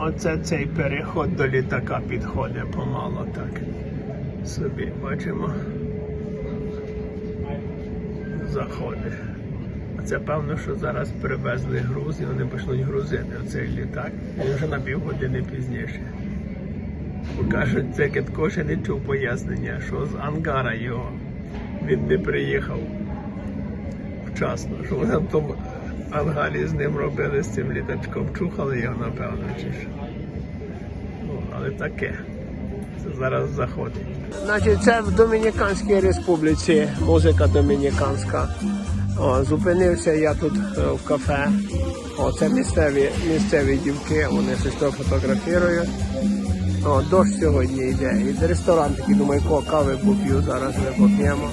оце цей переход до літака підходить помало так. Собі бачимо. Заходить. Це певно, що зараз привезли груз і вони почнуть грузити цей літак. Він вже на півгодини пізніше. Бо кажуть, це Китко ще не чув пояснення, що з ангара його він не приїхав вчасно, що вони тому ангарі з ним робили з цим літачком, чухали його, напевно, чи що. Ну, але таке. Це зараз заходить. Значить, це в Домініканській республіці, музика домініканська. О, зупинився я тут е, в кафе. О, це місцеві, місцеві дівки, вони щось то фотографірують. О, дощ сьогодні йде. І ресторан такий, думаю, ко кави поп'ю, зараз ми поп'ємо.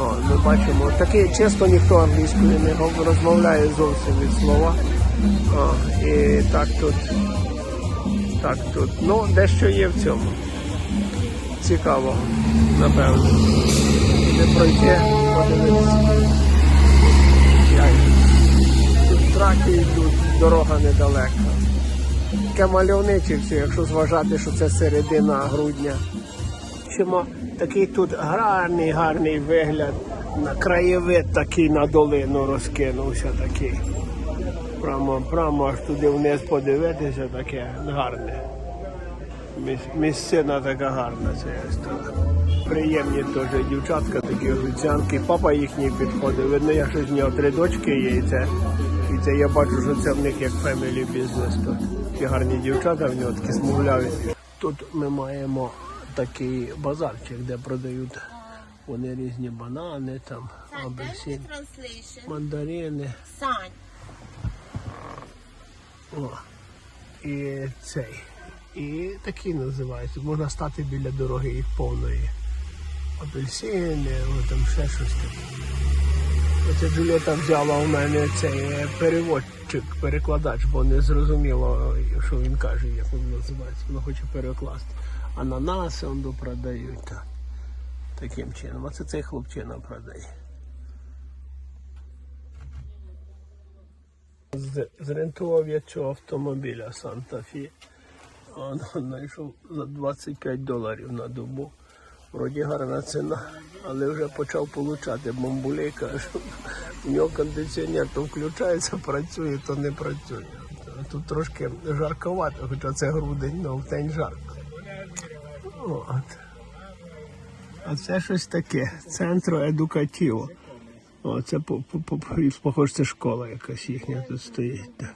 О, ми бачимо, такий чисто ніхто англійською не розмовляє зовсім від слова. О, і так тут, так тут. Ну, дещо є в цьому. Цікаво, напевно. Не пройти, подивитися. Тут траки йдуть, дорога недалека. Таке мальовниче все, якщо зважати, що це середина грудня. Бачимо, такий тут гарний, гарний вигляд. На краєвид такий на долину розкинувся такий. Прямо, прямо аж туди вниз подивитися, таке гарне. Місцина така гарна ця строна. Приємні теж дівчатка, такі офіціантки. Папа їхній підходив. Видно, я щось в нього три дочки є. І це, і це я бачу, що це в них як фемілі бізнес. Тут гарні дівчата в нього такі смугляві. Тут ми маємо такий базарчик, де продають вони різні банани, там, апельсин, мандарини. Сань. О, і цей. І такий називається. Можна стати біля дороги і повної. Апельсини, о, там ще щось таке. Оце Джуліета взяла у мене цей переводчик, перекладач, бо не зрозуміло, що він каже, як він називається. Вона хоче перекласти. Ананаси он продають. Так. Таким чином. А це цей хлопчина продає. Зрентував я цього автомобіля Санта-Фі. Знайшов за 25 доларів на добу. Вроді гарна ціна, але вже почав получати бомбулей, каже, що в нього кондиціонер то включається, працює, то не працює. Тут трошки жарковато, хоча це грудень, але в день жарко. От. А це щось таке. Центро едукативо. О, це по, по, по, похоже, це школа якась їхня тут стоїть. Так.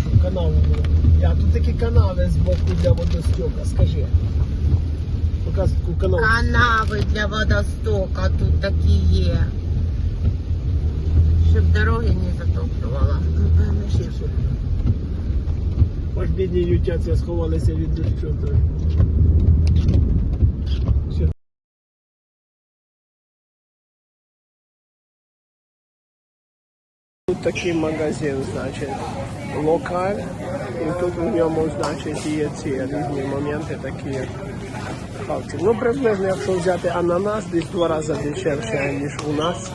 Щоб канави були. Я тут такі канави з боку для водостьока, скажи. Показуй таку канаву. Канави для водостока тут такі є. Щоб дороги не затоплювала. Що. Бідні ютяці сховалися від дощу. Тут такий магазин, значить, локаль, і тут в ньому, значить, є ці різні моменти такі, хавці. Ну, приблизно, якщо взяти ананас, десь два рази дешевше, ніж у нас.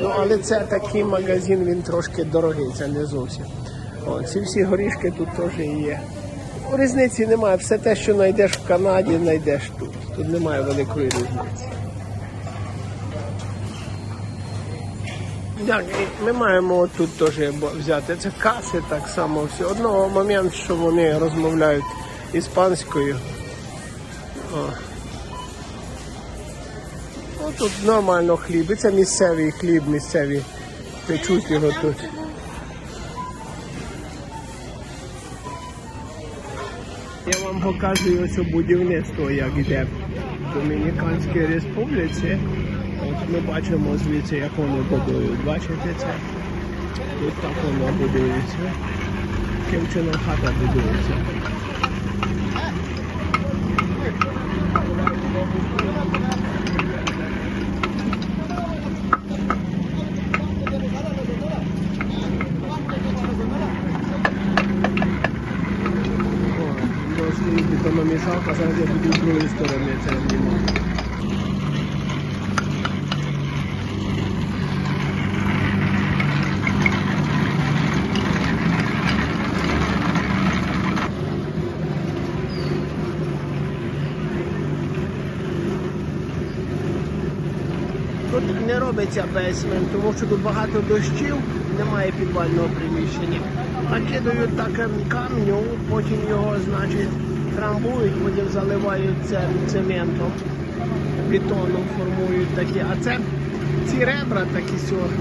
Ну, але це такий магазин, він трошки дорогий, це не зовсім. О, ці всі горішки тут теж є. Різниці немає. Все те, що знайдеш в Канаді, знайдеш тут. Тут немає великої різниці. Так, ми маємо тут теж взяти. Це каси так само. Все. Одного момент, що вони розмовляють іспанською. О. Ну, тут нормально хліб. І це місцевий хліб, місцеві печуть його тут. Я вам показую ось будівництво, як йде в Домініканській республіці. От ми бачимо звідси, як воно будують. Бачите це? Ось так воно будується. Таким чином хата будується. став, а зараз я буду з другої сторони це знімати. Тут не робиться бейсмент, тому що тут багато дощів, немає підвального приміщення. Накидають кидають так камню, потім його, значить трамбують, потім заливають це цементом, бетоном формують такі. А це ці ребра такі сьогодні,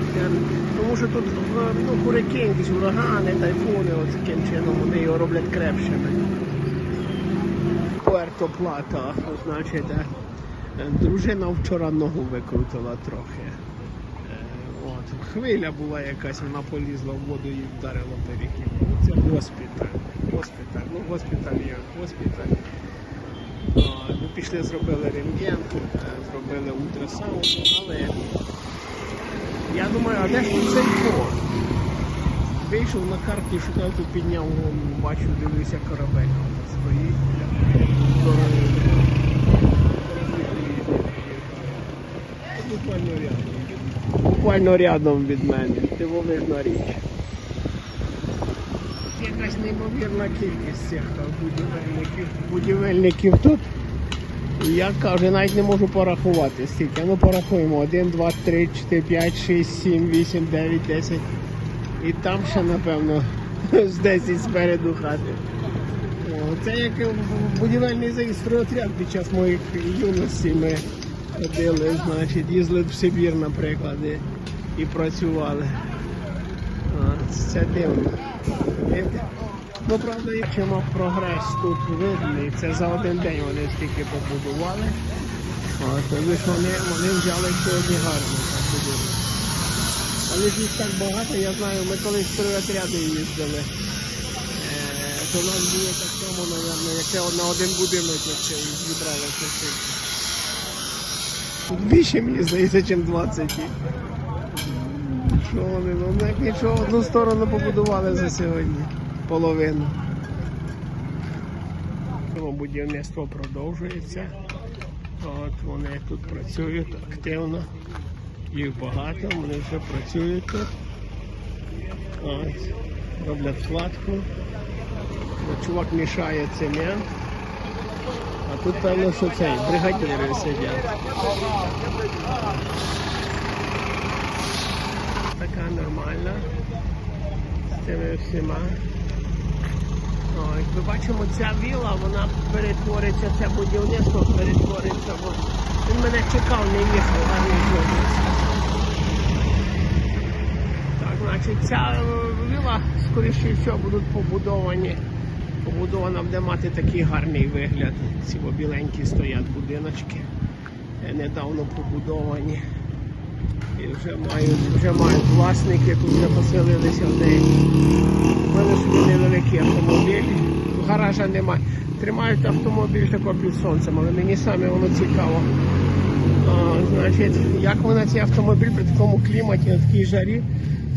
тому що тут е, ну, курики, урагани, тайфуни, от таким чином вони його роблять крепшими. Пуерто Плата, значить, е, дружина вчора ногу викрутила трохи. Хвиля була якась, вона полізла в воду і вдарила перекид. Ну, Це госпіталь. Госпіталь. Ну, госпіталь є госпіталь. Ми пішли, зробили рентген, е, зробили ультрасаунд, але я думаю, а де ж цей фон? Вийшов на карті, шукав, тут підняв бачу, дивлюся, корабель стоїть. Буквально рядом. Буквально рядом від мене. Дивовижна річ. Якась неймовірна кількість цих будівельників. Будівельників тут. І Я кажу, навіть не можу порахувати стільки. Ну порахуємо. 1, 2, 3, 4, 5, 6, 7, 8, 9, 10. І там ще, напевно, з 10 спереду хати. Це як будівельний заїзд-отряд під час моїх юності ми ходили, значить, їздили в Сибір, наприклад, і, і працювали. Це дивно. Ну, правда, бачимо прогрес тут видний. Це за один день вони стільки побудували. От, але ж вони, вони взяли сьогодні гарно. Але ж їх так багато, я знаю, ми колись три отряди їздили. Е, то у нас було так само, мабуть, як це на один будинок якщо і зібралося стільки. Більше, мені здається, ніж 20. Що вони, ну як нічого, одну сторону побудували за сьогодні. Половину. Будівництво продовжується. От вони тут працюють активно. Їх багато, вони вже працюють тут. От, роблять кладку. Чувак мішає цемент. А тут певно, що цей бригадіри сидять. Така нормальна. З цими всіма. Ось, ми бачимо, ця віла, вона перетвориться, це будівництво перетвориться. Бо він мене чекав, не їхав, гарний хлопець. Так, значить, ця віла, скоріше всього, будуть побудовані. Побудована буде мати такий гарний вигляд. Ці біленькі стоять будиночки. е, Недавно побудовані. І вже мають, вже мають власники, тут вже поселилися в неї. У мене собі невеликий автомобіль, гаража немає. Тримають автомобіль тако під сонцем, але мені саме воно цікаво. А, значить, як вона цей автомобіль при такому кліматі, на такій жарі,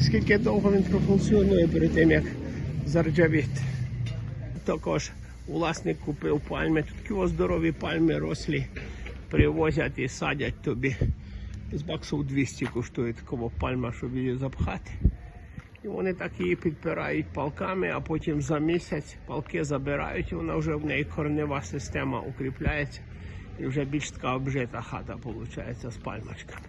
скільки довго він профункціонує перед тим, як заржавіти. Також власник купив пальми. Тут такі здорові пальми рослі, привозять і садять тобі. З баксів 200 коштує такова пальма, щоб її запхати. І вони так її підпирають палками, а потім за місяць палки забирають, і вона вже в неї корнева система укріпляється. І вже більш така обжита хата виходить з пальмочками.